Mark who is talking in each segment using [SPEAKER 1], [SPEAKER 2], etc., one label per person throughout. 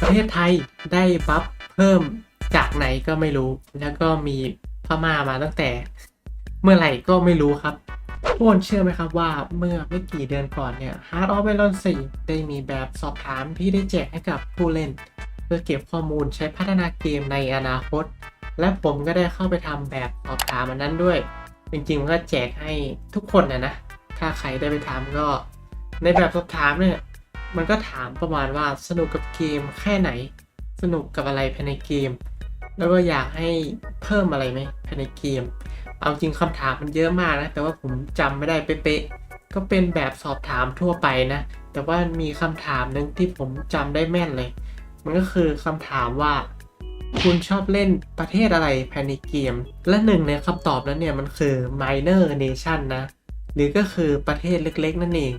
[SPEAKER 1] ประเทศไทยได้บัฟเพิ่มจากไหนก็ไม่รู้ แล้วก็มีพม่ามาตั้งแต่ เมื่อไหร่ก็ไม่รู้ครับทุกคนเชื่อไหมครับว่าเมื่อไม่กี่เดือนก่อนเนี่ย Heart of Iron 4 ได้มีแบบสอบถามที่ได้แจกให้กับผู้เล่น เพื่อเก็บข้อมูลใช้พัฒนาเกมในอนาคต และผมก็ได้เข้าไปทำแบบสอบถามอันนั้นด้วย จริงๆมันก็แจกให้ทุกคนนะนะ ถ้าใครได้ไปทำก็ในแบบสอบถามเนี่ย มันก็ถามประมาณว่าสนุกกับเกมแค่ไหน สนุกกับอะไรภายในเกม แล้วก็อยากให้เพิ่มอะไรไหมภายในเกม เอาจริงคำถามมันเยอะมากนะ แต่ว่าผมจำไม่ได้เป๊ะๆก็เป็นแบบสอบถามทั่วไปนะ แต่ว่ามีคำถามหนึ่งที่ผมจำได้แม่นเลย มันก็คือคำถามว่า คุณชอบเล่นประเทศอะไรภายในเกม และหนึ่งในคำตอบนั้นเนี่ยมันคือ minor nation นะ หรือก็คือประเทศเล็กๆ นั่นเอง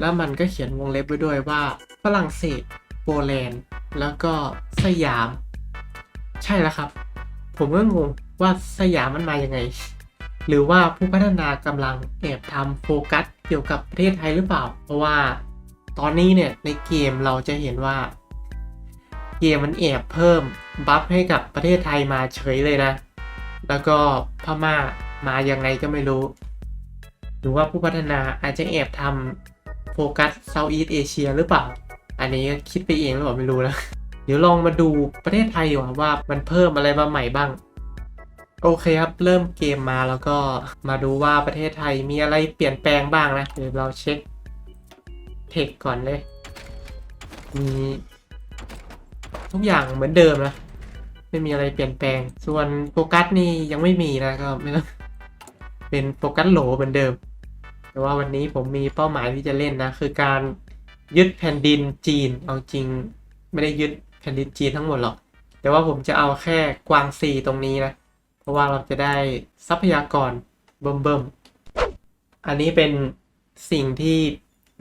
[SPEAKER 1] แล้วมันก็เขียนวงเล็บไว้ด้วยว่าฝรั่งเศส โปแลนด์ แล้วก็สยาม ใช่แล้วครับ ผมก็งงว่าสยามมันมาอยังไง หรือว่าผู้พัฒนากำลังแอบทำโฟกัสเกี่ยวกับประเทศไทยหรือเปล่า เพราะว่าตอนนี้เนี่ยในเกมเราจะเห็นว่า เกมมันแอบเพิ่มบัฟให้กับประเทศไทยมาเฉยเลยนะ แล้วก็พม่ามายังไงก็ไม่รู้ หรือว่าผู้พัฒนาอาจจะแอบทำ โฟกัสเซาท์อีสเอเชียหรือเปล่า อันนี้คิดไปเองหรือเปล่าไม่รู้นะ เดี๋ยวลองมาดูประเทศไทยดีกว่าว่ามันเพิ่มอะไรมาใหม่บ้าง โอเคครับ เริ่มเกมมาแล้วก็มาดูว่าประเทศไทยมีอะไรเปลี่ยนแปลงบ้างนะ เดี๋ยวเราเช็คเทคก่อนเลย มีทุกอย่างเหมือนเดิมนะ ไม่มีอะไรเปลี่ยนแปลง ส่วนโฟกัสนี่ยังไม่มีนะก็ไม่ต้องเป็นโฟกัสโหลเหมือนเดิม แต่ว่าวันนี้ผมมีเป้าหมายที่จะเล่นนะ คือการยึดแผ่นดินจีน เอาจริง ไม่ได้ยึดแผ่นดินจีนทั้งหมดหรอก แต่ว่าผมจะเอาแค่กวางซีตรงนี้นะ เพราะว่าเราจะได้ทรัพยากรเบิ่มๆอันนี้เป็นสิ่งที่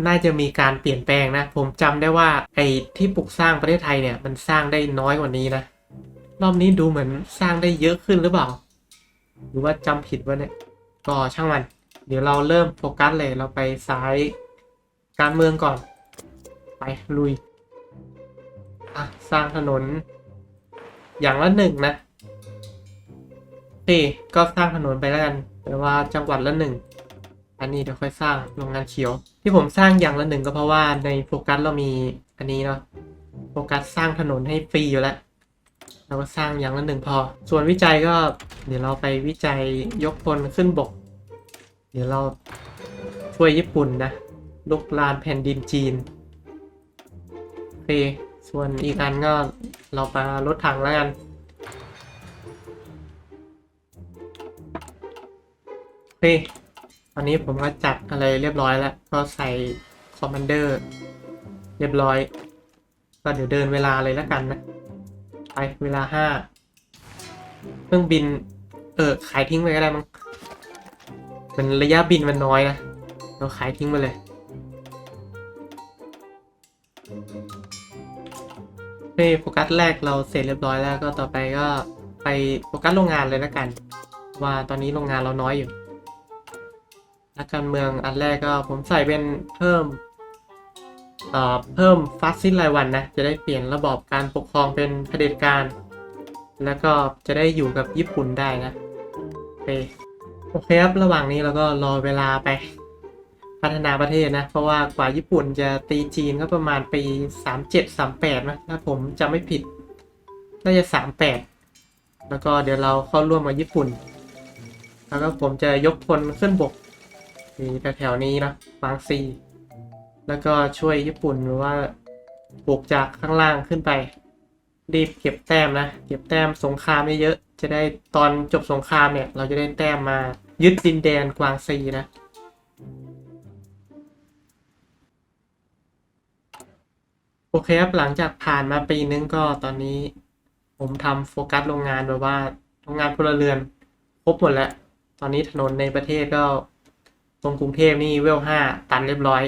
[SPEAKER 1] น่าจะมีการเปลี่ยนแปลงนะ ผมจำได้ว่าไอ้ที่ปลูกสร้างประเทศไทยเนี่ยมันสร้างได้น้อยกว่านี้นะ รอบนี้ดูเหมือนสร้างได้เยอะขึ้นหรือเปล่า หรือว่าจำผิดวะเนี่ย ก็ช่างมัน เดี๋ยวเราเริ่มโฟกัสเลยเราไปซ้ายการเมืองก่อน ไปลุยอะสร้างถนน อย่างละหนึ่งนะนี่ก็สร้างถนนไปแล้วกันแต่ว่าจังหวัดละหนึ่งอันนี้เดี๋ยวค่อยสร้างโรงงานเขียว ที่ผมสร้างอย่างละหนึ่งก็เพราะว่าในโฟกัสเรามีอันนี้เนาะโฟกัสสร้างถนนให้ฟรีอยู่แล้วเราก็สร้างอย่างละหนึ่งพอ ส่วนวิจัยก็เดี๋ยวเราไปวิจัยยกพลขึ้นบก เดี๋ยวเราช่วยญี่ปุ่นนะลุกลานแผ่นดินจีนโอเคส่วนอีกอันก็เรามารถถังแล้วกันโอเคตอนนี้ผมก็จัดอะไรเรียบร้อยแล้ว ก็ใส่คอมมานเดอร์เรียบร้อย ก็เดี๋ยวเดินเวลาเลยแล้วกันนะ ไปเวลาห้าเครื่องบิน เออขายทิ้งไปก็ได้มั้ง มันระยะบินมันน้อยนะ เราขายทิ้งไปเลยโอเคโฟกัสแรกเราเสร็จเรียบร้อยแล้วก็ต่อไปก็ไปโฟกัสโรงงานเลยแล้วกัน ว่าตอนนี้โรงงานเราน้อยอยู่นักการเมืองอันแรกก็ผมใส่เป็นเพิ่มเอ่อเพิ่มฟาสซินรายวันนะ จะได้เปลี่ยนระบอบการปกครองเป็นเผด็จการ แล้วก็จะได้อยู่กับญี่ปุ่นได้นะโอเค โอเคครับ ระหว่างนี้เราก็รอเวลาไป พัฒนาประเทศนะ เพราะว่ากว่าญี่ปุ่นจะตีจีนก็ประมาณปี 37 38นะถ้าผมจำไม่ผิด น่าจะ 38 แล้วก็เดี๋ยวเราเข้าร่วมกับญี่ปุ่น แล้วก็ผมจะยกพลขึ้นบกมีแถวๆนี้นะบางซี แล้วก็ช่วยญี่ปุ่นหรือว่าปลูกจากข้างล่างขึ้นไป รีบเก็บแต้มนะ เก็บแต้มสงครามเยอะๆจะได้ตอนจบสงครามเนี่ย เราจะได้แต้มมา ยึดดินแดนกวางซีนะ โอเคครับ หลังจากผ่านมาปีนึงก็ตอนนี้ ผมทำโฟกัสโรงงานแบบว่าโรงงานพลเรือนครบหมดแล้ว ตอนนี้ถนนในประเทศก็ตรงกรุงเทพนี่เวลห้าตันเรียบร้อย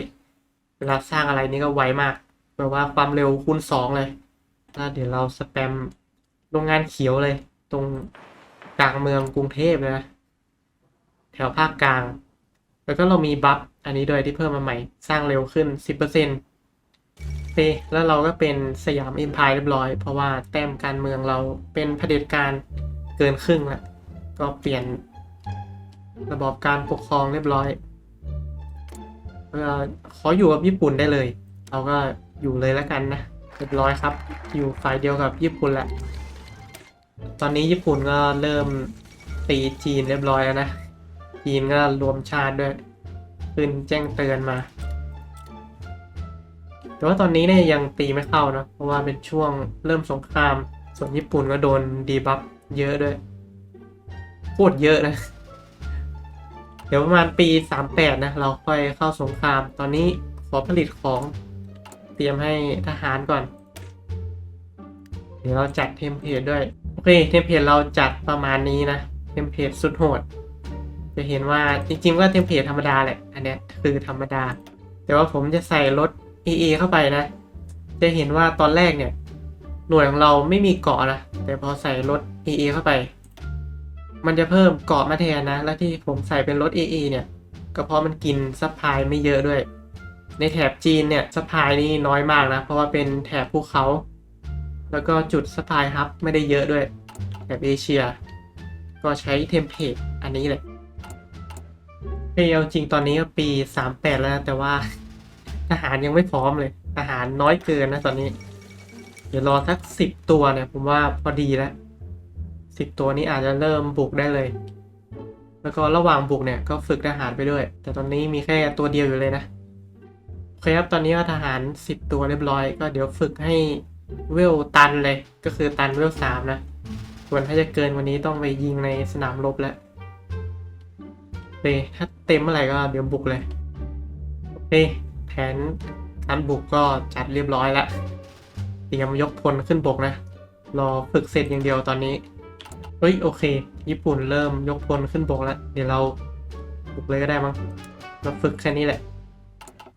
[SPEAKER 1] เวลาสร้างอะไรนี่ก็ไวมากแบบว่าความเร็วคูณสองเลยแล้วเดี๋ยวเราสแปมโรงงานเขียวเลย ตรงกลางเมืองกรุงเทพเลยนะ แถวภาคกลาง แล้วก็เรามีบัฟอันนี้ด้วยที่เพิ่มมาใหม่สร้างเร็วขึ้น 10%เปแล้วเราก็เป็นสยามอิมพายเรียบร้อย เพราะว่าแต้มการเมืองเราเป็นเผด็จการเกินครึ่งล้วก็เปลี่ยนระบอบการปกครองเรียบร้อยเออขออยู่กับญี่ปุ่นได้เลย เราก็อยู่เลยแล้วกันนะเรียบร้อยครับ อยู่ฝ่ายเดียวกับญี่ปุ่นแหละ ตอนนี้ญี่ปุ่นก็เริ่มตีจีนเรียบร้อยแล้วนะ จีนก็รวมชาติด้วยขึ้นแจ้งเตือนมา แต่ว่าตอนนี้เนี่ยยังตีไม่เข้านะ เพราะว่าเป็นช่วงเริ่มสงคราม ส่วนญี่ปุ่นก็โดนดีบัฟเยอะด้วยโคตรเยอะนะ เดี๋ยวประมาณปี 38 นะ เราค่อยเข้าสงคราม ตอนนี้ขอผลิตของเตรียมให้ทหารก่อน เดี๋ยวเราจัดเทมเพลตด้วย โอเค เทมเพลตเราจัดประมาณนี้นะ เทมเพลตสุดโหด จะเห็นว่าจริงๆก็เทมเพลตธรรมดาแหละ อันเนี้ยคือธรรมดา แต่ว่าผมจะใส่รถ AA เข้าไปนะ จะเห็นว่าตอนแรกเนี่ย หน่วยของเราไม่มีเกาะนะ แต่พอใส่รถ AA เข้าไป มันจะเพิ่มเกาะมาแทนนะ และที่ผมใส่เป็นรถ AA เนี่ย ก็เพราะมันกินซัพพลายไม่เยอะด้วย ในแถบจีนเนี่ยซัพพลายนี่น้อยมากนะ เพราะว่าเป็นแถบภูเขา แล้วก็จุดซัพพลายฮับไม่ได้เยอะด้วย แถบเอเชีย ก็ใช้เทมเพลตอันนี้เลย เพียจริงตอนนี้ก็ปี38แปดแล้ว แต่ว่าทหารยังไม่พร้อมเลยทหารน้อยเกินนะตอนนี้ เดี๋ยวรอสักสิบตัวเนี่ยผมว่าพอดีแล้วสิบตัวนี้อาจจะเริ่มบุกได้เลย แล้วก็ระหว่างบุกเนี่ยก็ฝึกทหารไปด้วย แต่ตอนนี้มีแค่ตัวเดียวอยู่เลยนะโอเคครับตอนนี้ก็ทหารสิบตัวเรียบร้อย ก็เดี๋ยวฝึกให้เวลตันเลย ก็คือตันเวลสามนะส่วนถ้าจะเกินวันนี้ต้องไปยิงในสนามรบแล้ว เคถ้าเต็มเมื่อไหร่ก็เดี๋ยวบุกเลย โอเค แผนการบุกก็จัดเรียบร้อยแล้วเตรียมยกพลขึ้นบกนะ รอฝึกเสร็จอย่างเดียวตอนนี้เฮ้ยโอเค ญี่ปุ่นเริ่มยกพลขึ้นบกแล้ว เดี๋ยวเราบุกเลยก็ได้มั้งเราฝึกแค่นี้แหละ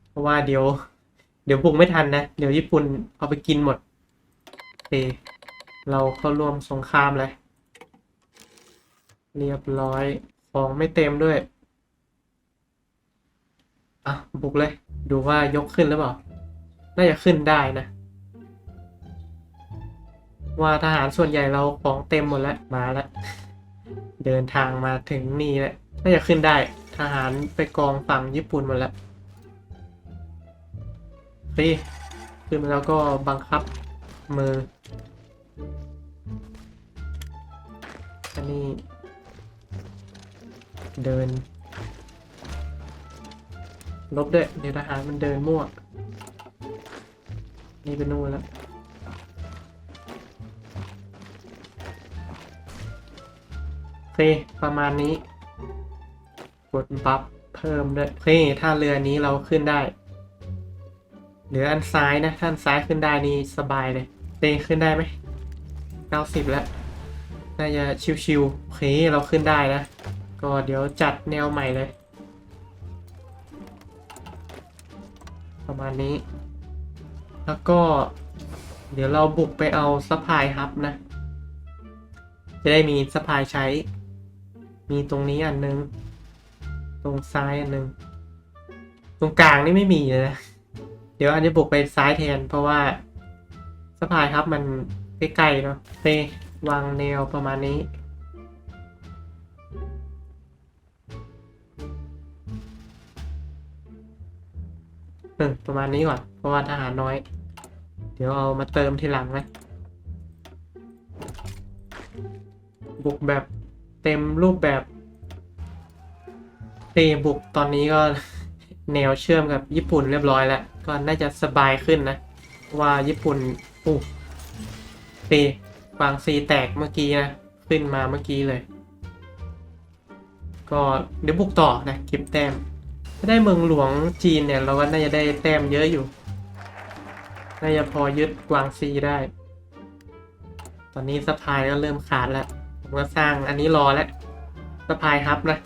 [SPEAKER 1] เพราะว่าเดี๋ยว เดี๋ยวบุกไม่ทันนะ เดี๋ยวญี่ปุ่นเอาไปกินหมดโอเคเราเข้าร่วมสงครามเลย เรียบร้อย ของไม่เต็มด้วย อะบุกเลย ดูว่ายกขึ้นหรือเปล่า น่าจะขึ้นได้นะ ว่าทหารส่วนใหญ่เราของเต็มหมดแล้ว มาแล้ว เดินทางมาถึงนี่แล้ว น่าจะขึ้นได้ ทหารไปกองฝั่งญี่ปุ่นหมดแล้วเฮ้ยขึ้นมาแล้วก็บังคับมือ อันนี้ เดิน ลบด้วยเดี๋ยวทหารมันเดินมั่ว นี่เป็นนู่นแล้วโอเคประมาณนี้ กดบัฟเพิ่มด้วยโอเคถ้าเรือนี้เราขึ้นได้เหลืออันซ้ายนะถ้าอันซ้ายขึ้นได้นี่สบายเลยเตงขึ้นได้ไหมเก้าสิบแล้วน่าจะชิวๆโอเคเราขึ้นได้นะ ก็เดี๋ยวจัดแนวใหม่เลย ประมาณนี้ แล้วก็ เดี๋ยวเราบุกไปเอาซัพพลายฮับนะ จะได้มีซัพพลายใช้ มีตรงนี้อันนึง ตรงซ้ายอันนึง ตรงกลางนี่ไม่มีเลยนะ เดี๋ยวอันจะบุกไปซ้ายแทน เพราะว่าซัพพลายฮับมันใกล้ๆเนาะเปวางแนวประมาณนี้ เออประมาณนี้ก่อน เพราะว่าทหารน้อย เดี๋ยวเอามาเติมทีหลังนะบุกแบบเต็มรูปแบบเตบุกตอนนี้ก็แนวเชื่อมกับญี่ปุ่นเรียบร้อยแล้ว ก็น่าจะสบายขึ้นนะ ว่าญี่ปุ่นอู้เตวางซีแตกเมื่อกี้นะ ขึ้นมาเมื่อกี้เลย ก็เดี๋ยวบุกต่อนะเก็บแต้ม ถ้าได้เมืองหลวงจีนเนี่ยเราก็น่าจะได้แต้มเยอะอยู่ น่าจะพอยึดกวางซีได้ ตอนนี้สะพายก็เริ่มขาดแล้ว ผมก็สร้างอันนี้รอแล้วสะพายฮับนะ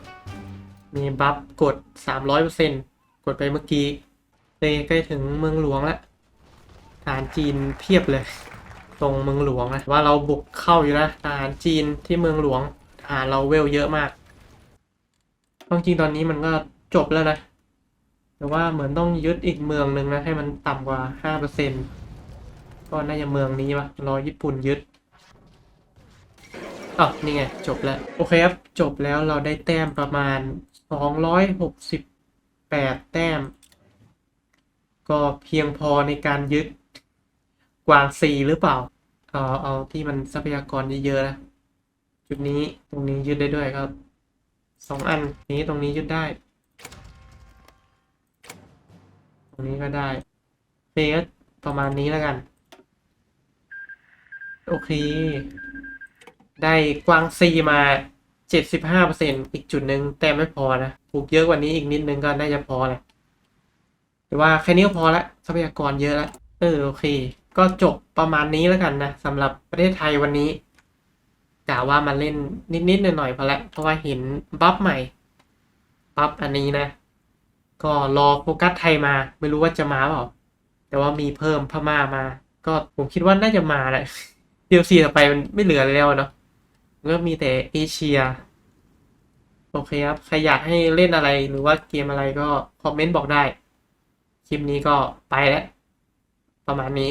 [SPEAKER 1] มีบัฟกด 300%กดไปเมื่อกี้เลยใกล้ถึงเมืองหลวงแล้วทหารจีนเพียบเลย ตรงเมืองหลวงนะว่าเราบุกเข้าอยู่นะทหารจีนที่เมืองหลวงทหารเราเวลเยอะมากความจริงตอนนี้มันก็ จบแล้วนะ แต่ว่าเหมือนต้องยึดอีกเมืองหนึ่งนะ ให้มันต่ำกว่าห้าเปอร์เซ็นก็น่าจะเมืองนี้ปะรอญี่ปุ่นยึดอ๋อนี่ไง จบแล้ว โอเคครับ จบแล้วเราได้แต้มประมาณสองร้อยหกสิบแปดแต้ม ก็เพียงพอในการยึดกวางซีหรือเปล่า เอาเอาที่มันทรัพยากรเยอะๆนะจุดนี้ตรงนี้ยึดได้ด้วยครับสองอันนี้ตรงนี้ยึดได้ ตรงนี้ก็ได้เฟสประมาณนี้แล้วกัน โอเค ได้กวางซีมาเจ็ดสิบห้าเปอร์เซ็นอีกจุดหนึ่งแต่ไม่พอนะปลูกเยอะกว่านี้อีกนิดนึงก็น่าจะพอแหละแต่ว่าแค่นี้ก็พอละทรัพยากรเยอะแล้วเออโอเค ก็จบประมาณนี้แล้วกันนะสำหรับประเทศไทยวันนี้กะว่ามาเล่นนิดๆหน่อยๆพอละเพราะว่าเห็นบัฟใหม่บัฟอันนี้นะ ก็รอโฟกัสไทยมา ไม่รู้ว่าจะมาเปล่า แต่ว่ามีเพิ่มพม่ามา ก็ผมคิดว่าน่าจะมาแหละ DLC ต่อไปมันไม่เหลือแล้วเนาะก็มีแต่เอเชีย โอเคครับ ใครอยากให้เล่นอะไรหรือว่าเกมอะไรก็คอมเมนต์บอกได้ คลิปนี้ก็ไปแล้ว ประมาณนี้